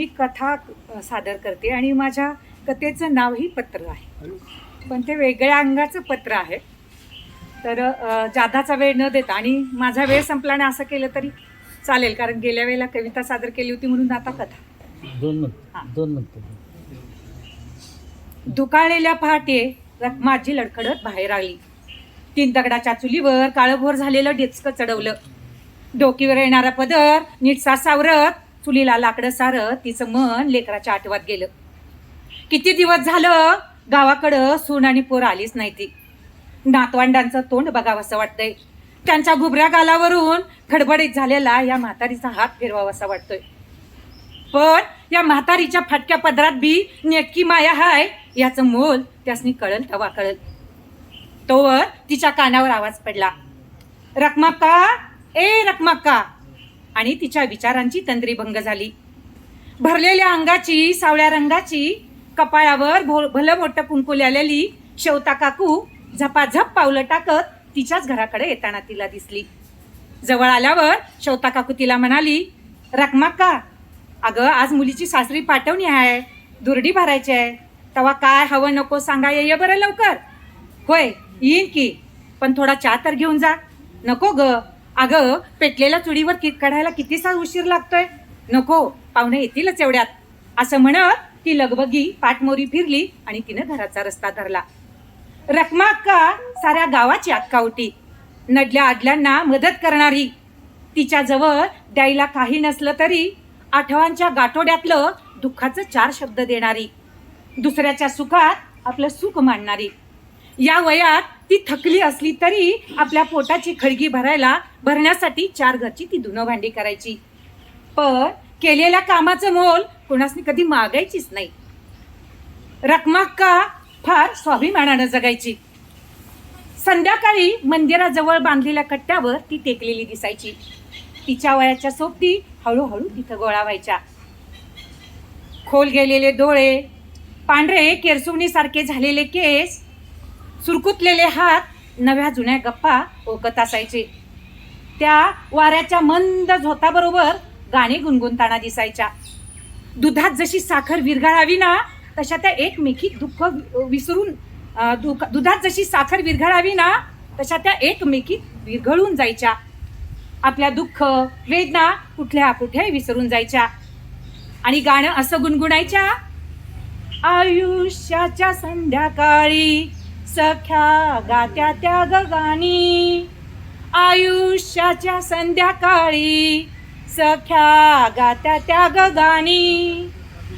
मी कथा सादर करते आणि माझ्या कथेचं नावही पत्र आहे. पण ते वेगळ्या अंगाचं पत्र आहे. तर जादाचा वेळ न देता आणि माझा वेळ संपल्याने असं केलं तरी चालेल कारण गेल्या वेळेला कविता सादर केली होती म्हणून आता कथा. दोन हा. मिनिट दोन मिनिट. दुकाळलेल्या पहाटे रखमाची लडखडत बाहेर आली. तीन दगडाच्या चुलीवर काळभोर झालेलं डेचकं चढवलं. डोकीवर येणारा पदर नीटसा सावरत चुलीला लाकडं सारत तिचं मन लेकराच्या आठवत गेलं. किती दिवस झालं गावाकडं सून आणि पोर आलीच नाही ती. नातवंडांचं तोंड बघावंसं वाटतंय. त्यांच्या घुबऱ्या गालावरून खडबडीत झालेला या म्हातारीचा हात फिरवावासा वाटतोय. पण या म्हातारीच्या फाटक्या पदरात बी नेटकी माया हाय याचं मोल त्यासनी कळल तवा कळल तोवर तिच्या कानावर आवाज पडला. रकमाक्का ए रकमाक्का आणि तिच्या विचारांची तंद्रीभंग झाली. भरलेल्या अंगाची सावळ्या रंगाची कपाळावर भो भलं मोठं कुंकुल आलेली शेवता काकू झपाझप पावलं टाकत तिच्याच घराकडे येताना तिला दिसली. जवळ आल्यावर शेवता काकू तिला म्हणाली रकमाक्का अगं आज मुलीची सासरी पाठवणी आहे दुरडी भरायची आहे. तेव्हा काय हवं नको सांगा ये बरं लवकर. होय येईन की पण थोडा चहा तर घेऊन जा. नको ग अगं पेटलेल्या चुडीवर कित काढायला कितीसा उशीर लागतोय? नको पाहुणे येतीलच एवढ्यात. असं म्हणत ती लगबगी पाठमोरी फिरली आणि तिनं घराचा रस्ता धरला. रखमा अक्का साऱ्या गावाची अक्का होती. नडल्या आडल्यांना मदत करणारी. तिच्या जवळ द्यायला काही नसलं तरी आठवांच्या गाठोड्यातलं दुःखाचं चार शब्द देणारी. दुसऱ्याच्या सुखात आपलं सुख मांडणारी या वयात ती थकली असली तरी आपल्या पोटाची खळगी भरायला भरण्यासाठी चार घरची ती धुनं भांडी करायची. पण केलेल्या कामाचं मोल कोणासनी कधी मागायचीच नाही. रकमाक्का फार स्वाभिमानानं जगायची. संध्याकाळी मंदिराजवळ बांधलेल्या कट्ट्यावर ती टेकलेली दिसायची. तिच्या वयाच्या सोबती हळूहळू तिथं गोळा व्हायच्या. खोल गेलेले डोळे पांढरे केरसुणीसारखे झालेले केस सुरकुतलेले हात नव्या जुन्या गप्पा ओकत असायचे. त्या वाऱ्याच्या मंद झोताबरोबर गाणी गुणगुणताना दिसायच्या. दुधात जशी साखर विरघळावी ना तशा त्या एकमेकीत दुःख विसरून दुधात जशी साखर विरघळावी ना तशा त्या एकमेकीत विरघळून जायच्या. आपल्या दुःख वेदना कुठल्या कुठे विसरून जायच्या. आणि गाणं असं गुणगुणायच्या आयुष्याच्या संध्याकाळी सख्या गात्या त्या गगानी आयुष्याच्या संध्याकाळी सख्या गात्या त्या गगानी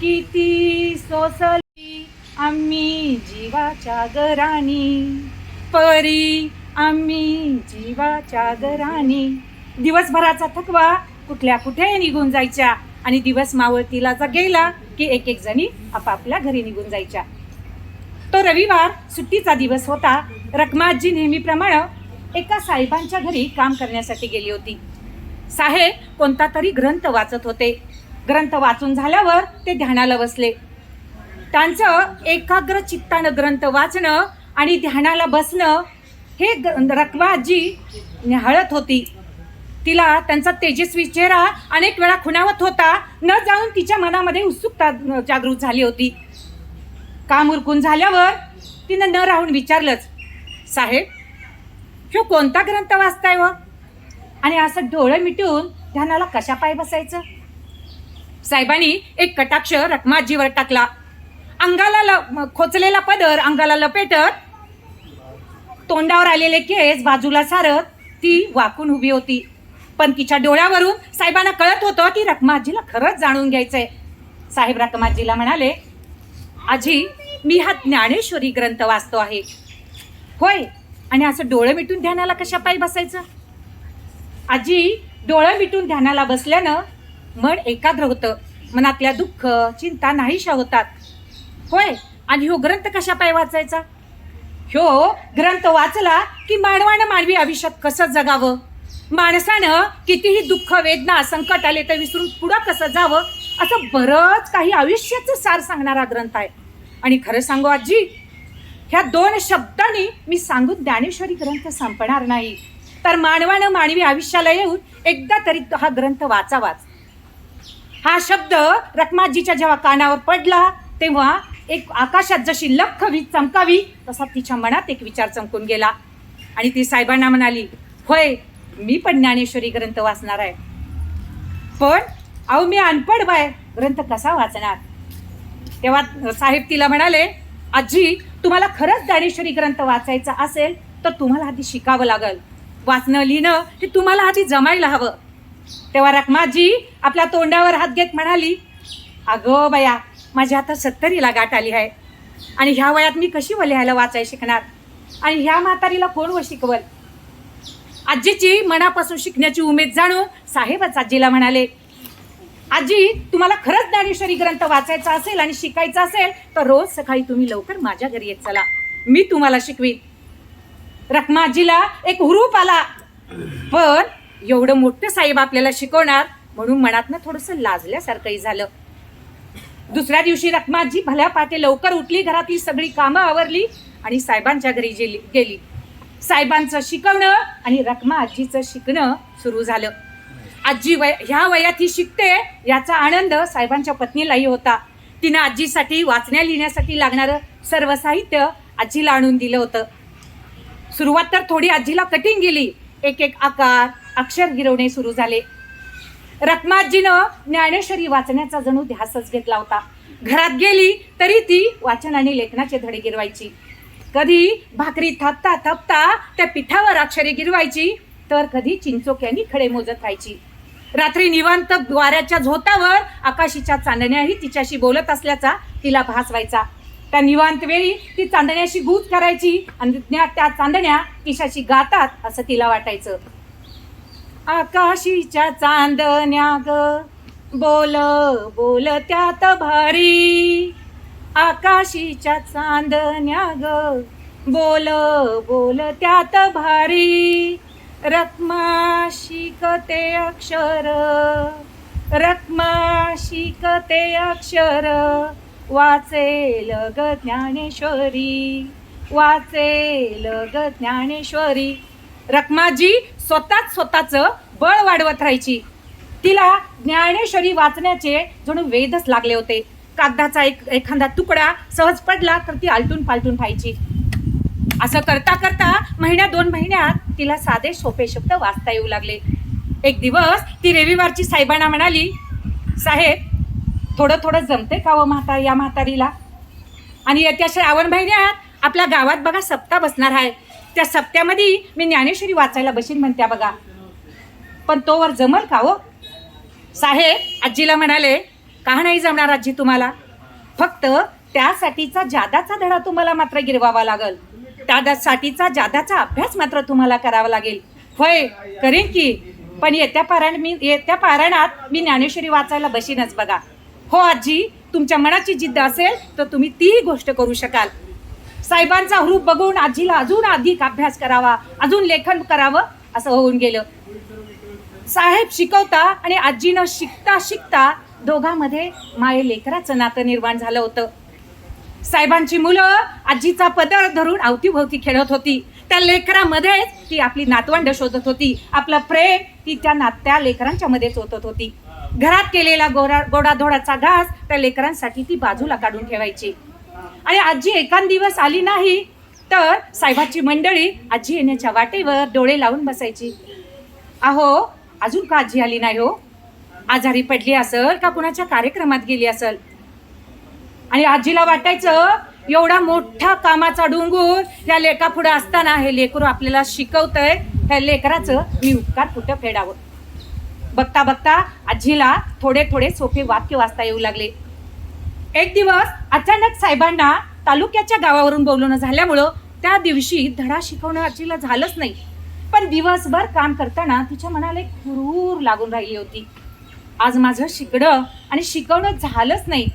किती सोसली आम्ही जीवाच्या गराणी परी आम्ही जीवाच्या गराणी दिवसभराचा थकवा कुठल्या कुठे निघून जायच्या? आणि दिवस मावळतीला जर गेला की एक एक जणी आपापल्या घरी निघून जायच्या? तो रविवार सुट्टीचा दिवस होता. रखमाजी नेहमीप्रमाणे एका साहेबांच्या घरी काम करण्यासाठी गेली होती. साहेब कोणता तरी ग्रंथ वाचत होते. ग्रंथ वाचून झाल्यावर ते ध्यानाला बसले. त्यांचं एकाग्र चित्तानं ग्रंथ वाचणं आणि ध्यानाला बसणं हे ग- रखमाजी निहाळत होती. तिला त्यांचा तेजस्वी चेहरा अनेक वेळा खुणावत होता. न जाऊन तिच्या मनामध्ये उत्सुकता जागृत झाली होती. काम उरकून झाल्यावर तिनं न राहून विचारलंच साहेब ह्यो कोणता ग्रंथ वाचताय व आणि असं डोळं मिटून ध्यानाला कशा पाय बसायचं? साहेबांनी एक कटाक्ष रकमाजीवर टाकला. अंगाला ल खोचलेला पदर अंगाला लपेटत तोंडावर आलेले केस बाजूला सारत ती वाकून उभी होती. पण तिच्या डोळ्यावरून साहेबांना कळत होतं की रकमाजीला खरंच जाणून घ्यायचंय. साहेब रकमाजीला म्हणाले आजी मी हा ज्ञानेश्वरी ग्रंथ वाचतो आहे. होय? आणि असं डोळं मिटून ध्यानाला कशा पायी बसायचं? आजी डोळं मिटून ध्यानाला बसल्यानं मन एकाग्र होतं. मनातल्या दुःख चिंता नाहीशा होतात. होय? आणि ह्यो ग्रंथ कशा पाय वाचायचा? ह्यो ग्रंथ वाचला की मानवानं मानवी आयुष्यात कसं जगावं? माणसानं कितीही दुःख वेदना संकट आले तर विसरून पुढं कसं जावं? असं बरंच काही आयुष्याचं सार सांगणारा ग्रंथ आहे. आणि खरं सांगू आजी ह्या दोन शब्दांनी मी सांगून ज्ञानेश्वरी ग्रंथ संपणार नाही. तर मानवानं मानवी आयुष्याला येऊन एकदा तरी हा ग्रंथ वाचावाच. हा शब्द रखमाजीच्या जेव्हा कानावर पडला तेव्हा एक आकाशात जशी लख वीज चमकावी तसा तिच्या मनात एक विचार चमकून गेला. आणि ती साहेबांना म्हणाली होय मी पण ज्ञानेश्वरी ग्रंथ वाचणार आहे. पण अहो मी अनपड बाय ग्रंथ कसा वाचणार? तेव्हा साहेब तिला म्हणाले आजी तुम्हाला खरंच ज्ञानेश्वरी ग्रंथ वाचायचा असेल तर तुम्हाला आधी शिकावं लागल. वाचणं लिहिणं हे तुम्हाला आधी जमायला हवं. तेव्हा रखमाजी आपल्या तोंडावर हात घेत म्हणाली अगं बया माझ्या आता सत्तरीला गाठ आली आहे आणि ह्या वयात मी कशी व लिहायला वाचाय शिकणार? आणि ह्या म्हातारीला कोण व शिकवल? आजीची मनापासून शिकण्याची उमेद जाणून साहेबच आजीला म्हणाले आजी तुम्हाला खरंच ज्ञानेश्वरी ग्रंथ वाचायचा असेल आणि शिकायचा असेल तर रोज सकाळी तुम्ही लवकर माझ्या घरी येत चला. मी तुम्हाला शिकवीन. रखमा आजीला एक हुरूप आला. पण एवढं मोठं साहेब आपल्याला शिकवणार म्हणून मनातनं थोडंसं लाजल्यासारखंही झालं. दुसऱ्या दिवशी रखमाजी भल्या पाते लवकर उठली घरातली सगळी कामं आवरली आणि साहेबांच्या घरी गेली गेली. साहेबांचं शिकवणं आणि रखमा आजीचं शिकणं सुरू झालं. आजी वय ह्या वयात ही शिकते याचा आनंद साहेबांच्या पत्नीलाही होता. तिनं आजीसाठी वाचण्या लिहिण्यासाठी लागणारं सर्व साहित्य आजीला आणून दिलं होतं. सुरुवात तर थोडी आजीला कठीण गेली. एक एक आकार अक्षर गिरवणे सुरू झाले. रत्माजीनं ज्ञानेश्वरी वाचण्याचा जणू ध्यासच घेतला होता. घरात गेली तरी ती वाचन आणि लेखनाचे धडे गिरवायची. कधी भाकरी थापता थापता त्या पिठावर अक्षरे गिरवायची तर कधी चिंचोक्यांनी खडे मोजत राहायची. रात्री निवांत द्वाऱ्याच्या झोतावर आकाशीच्या चांदण्याही तिच्याशी बोलत असल्याचा तिला भास व्हायचा. त्या निवांत वेळी ती चांदण्याशी गूज करायची आणि ज्ञा- त्या चांदण्या तिच्याशी गातात असं तिला वाटायचं. आकाशीच्या चांदण्या ग बोल बोल त्यात भारी. आकाशीच्या चांदण्या ग बोल बोल त्यात भारी. रक्मा शिकते अक्षर रत्मा शिकते अक्षर. वाचेल ग ज्ञानेश्वरी वाचेल ग ज्ञानेश्वरी. रखमाजी स्वतःच स्वतःचं बळ वाढवत राहायची. तिला ज्ञानेश्वरी वाचण्याचे जणू वेदच लागले होते. कागदाचा एक एखादा तुकडा सहज पडला तर ती आलटून पालटून पाहायची. असं करता करता महिन्या दोन महिन्यात तिला साधे सोपे शब्द वाचता येऊ लागले. एक दिवस ती रविवारची साहेबांना म्हणाली साहेब थोडं थोडं जमते का हो व म्हातारी या म्हातारीला? आणि येत्या श्रावण महिन्यात आपल्या गावात बघा सप्ता बसणार आहे. त्या सप्त्यामध्ये मी ज्ञानेश्वरी वाचायला बशीन म्हणत्या बघा. पण तोवर जमल का हो? साहेब आजीला म्हणाले का नाही जमणार आजी तुम्हाला? फक्त त्यासाठीचा जादाचा धडा तुम्हाला मात्र गिरवावा लागल. त्यासाठीचा जादाचा अभ्यास मात्र तुम्हाला करावा लागेल. होय करेन की. पण येत्या पारायण मी येत्या पारायणात मी ज्ञानेश्वरी वाचायला बशीनच बघा. हो आजी तुमच्या मनाची जिद्द असेल तर तुम्ही तीही गोष्ट करू शकाल. साहेबांचा रूप बघून आजीला अजून अधिक अभ्यास करावा अजून लेखन करावं असं होऊन गेलं. साहेब शिकवता आणि आजीनं शिकता शिकता दोघांमध्ये माये लेकराचं नातं निर्माण झालं होतं. साहेबांची मुलं आजीचा पदर धरून अवतीभोवती खेळत होती. त्या लेकरामध्येच ती आपली नातवंड शोधत होती. आपलं प्रेम ती त्या नात त्या लेकरांच्या मध्येच ओतत होती. घरात केलेला गोरा गोडाधोडाचा घास त्या लेकरांसाठी ती बाजूला काढून ठेवायची. आणि आजी एकान दिवस आली नाही तर साहेबाची मंडळी आजी येण्याच्या वाटेवर डोळे लावून बसायची. अहो अजून का आजी आली नाही हो? आजारी पडली असल का कुणाच्या कार्यक्रमात गेली असल? आणि आजीला वाटायचं एवढा मोठा कामाचा डोंगूर या लेखापुढे असताना हे लेकरू आपल्याला शिकवतंय ह्या लेकराचं मी उपकार कुठं फेडावं? बघता बघता आजीला थोडे थोडे सोपे वाक्य वाचता येऊ लागले. एक दिवस अचानक साहेबांना तालुक्याच्या गावावरून बोलवणं झाल्यामुळं त्या दिवशी धडा शिकवणं आजीला झालंच नाही. पण दिवसभर काम करताना तिच्या मनाला एक क्रूर लागून राहिली होती. आज माझं शिकणं आणि शिकवणं झालंच नाही.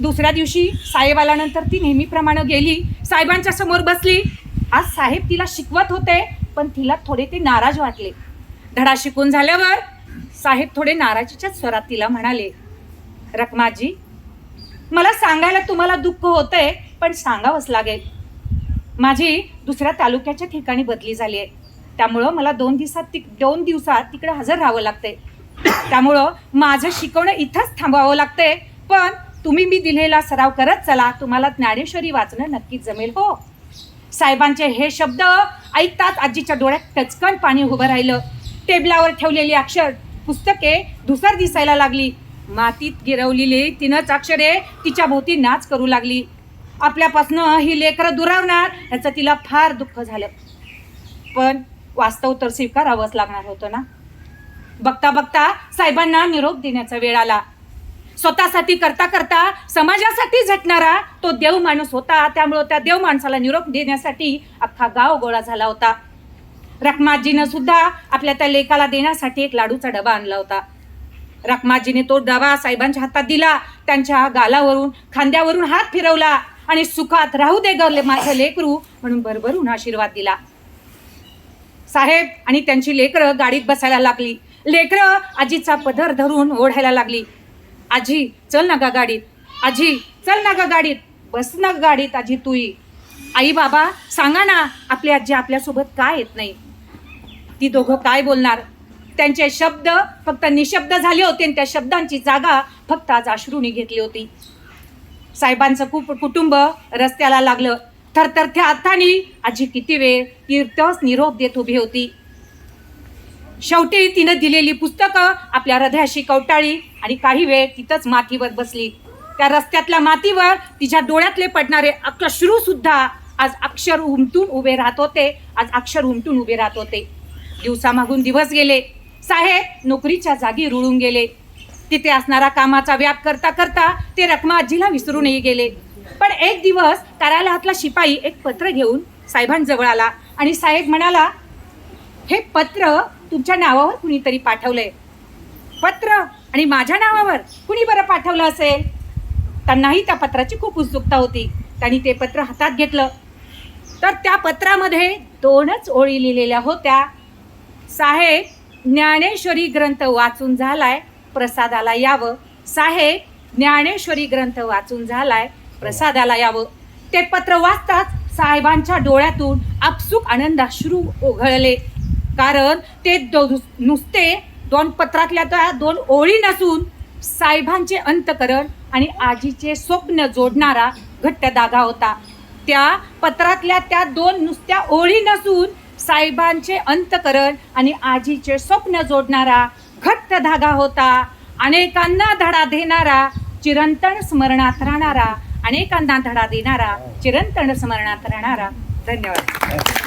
दुसऱ्या दिवशी साहेब आल्यानंतर ती नेहमीप्रमाणे गेली. साहेबांच्या समोर बसली. आज साहेब तिला शिकवत होते पण तिला थोडे ते नाराज वाटले. धडा शिकून झाल्यावर साहेब थोडे नाराजीच्या स्वरात तिला म्हणाले रकमाजी मला सांगायला तुम्हाला दुःख होतंय पण सांगावंच लागेल. माझी दुसऱ्या तालुक्याच्या ठिकाणी बदली झाली आहे. त्यामुळं मला दोन दिवसात तिक दोन दिवसात तिकडे हजर राहावं लागते त्यामुळं माझं शिकवणं इथंच थांबवावं लागते पण तुम्ही मी दिलेला सराव करत चला. तुम्हाला ज्ञानेश्वरी वाचणं नक्कीच जमेल हो. साहेबांचे हे शब्द ऐकताच आजीच्या डोळ्यात टचकन पाणी उभं राहिलं. टेबलावर ठेवलेली अक्षर पुस्तके धुसर दिसायला लागली. मातीत गिरवलेली तिनंच अक्षरे तिच्या भोवती नाच करू लागली. आपल्यापासनं ही लेकरं दुरावणार याचं तिला फार दुःख झालं. पण वास्तव तर स्वीकारावंच लागणार होतं ना? बघता बघता साहेबांना निरोप देण्याचा वेळ आला. स्वतःसाठी करता करता समाजासाठी झटणारा तो देव माणूस होता. त्यामुळं त्या देव माणसाला निरोप देण्यासाठी अख्खा गाव गोळा झाला होता. रखमाजीनं सुद्धा आपल्या त्या लेखाला देण्यासाठी एक लाडूचा डबा आणला होता. रखमाजीने तो डबा साहेबांच्या हातात दिला. त्यांच्या गालावरून खांद्यावरून हात फिरवला आणि सुखात राहू दे गरले माझं लेकरू म्हणून भरभरून आशीर्वाद दिला. साहेब आणि त्यांची लेकरं गाडीत बसायला लागली. लेकरं आजीचा पदर धरून ओढायला लागली. आजी चल ना गा गाडीत. आजी चल ना गा गाडीत. बस ना ग गाडीत आजी तुई. आई बाबा सांगा ना आपली आजी आपल्यासोबत काय येत नाही? ती दोघं काय बोलणार? त्यांचे शब्द फक्त निशब्द झाले होते आणि त्या शब्दांची जागा फक्त आज अश्रूने घेतली होती. साहेबांचं खूप कुटुंब रस्त्याला लागलं. थरथरथ्या अर्थानी आजी किती वेळ तीर्थच निरोप देत उभी होती. शेवटी तिनं दिलेली पुस्तकं आपल्या हृदयाशी कवटाळी आणि काही वेळ तिथंच मातीवर बसली. त्या रस्त्यातल्या मातीवर तिच्या डोळ्यातले पडणारे अक्षरू सुद्धा आज अक्षर उमटून उभे राहत होते. आज अक्षर उमटून उभे राहत होते. दिवसामागून दिवस गेले. साहेब नोकरीच्या जागी रुळून गेले. तिथे असणारा कामाचा व्याप करता करता ते रकमा आजीला विसरूनही गेले. पण एक दिवस कार्यालयातला शिपाई एक पत्र घेऊन साहेबांजवळ आला आणि साहेब म्हणाला हे पत्र तुमच्या नावावर कुणीतरी पाठवलंय. पत्र आणि माझ्या नावावर कुणी बरं पाठवलं असेल? त्यांनाही त्या पत्राची खूप उत्सुकता होती. त्यांनी ते पत्र हातात घेतलं. तर त्या पत्रामध्ये दोनच ओळी लिहिलेल्या होत्या. साहेब ज्ञानेश्वरी ग्रंथ वाचून झालाय प्रसादाला यावं. साहेब ज्ञानेश्वरी ग्रंथ वाचून झालाय प्रसादाला यावं. ते पत्र वाचताच साहेबांच्या डोळ्यातून आपसुक आनंदाश्रू ओघळले. कारण ते दो नुसते दोन पत्रातल्या त्या दोन ओळी नसून साहेबांचे अंतकरण आणि आजीचे स्वप्न जोडणारा घट्ट धागा होता. त्या पत्रातल्या त्या दोन नुसत्या ओळी नसून साहेबांचे अंतकरण आणि आजीचे स्वप्न जोडणारा घट्ट धागा होता. अनेकांना धडा देणारा चिरंतन स्मरणात राहणारा अनेकांना धडा देणारा चिरंतन स्मरणात राहणारा. धन्यवाद.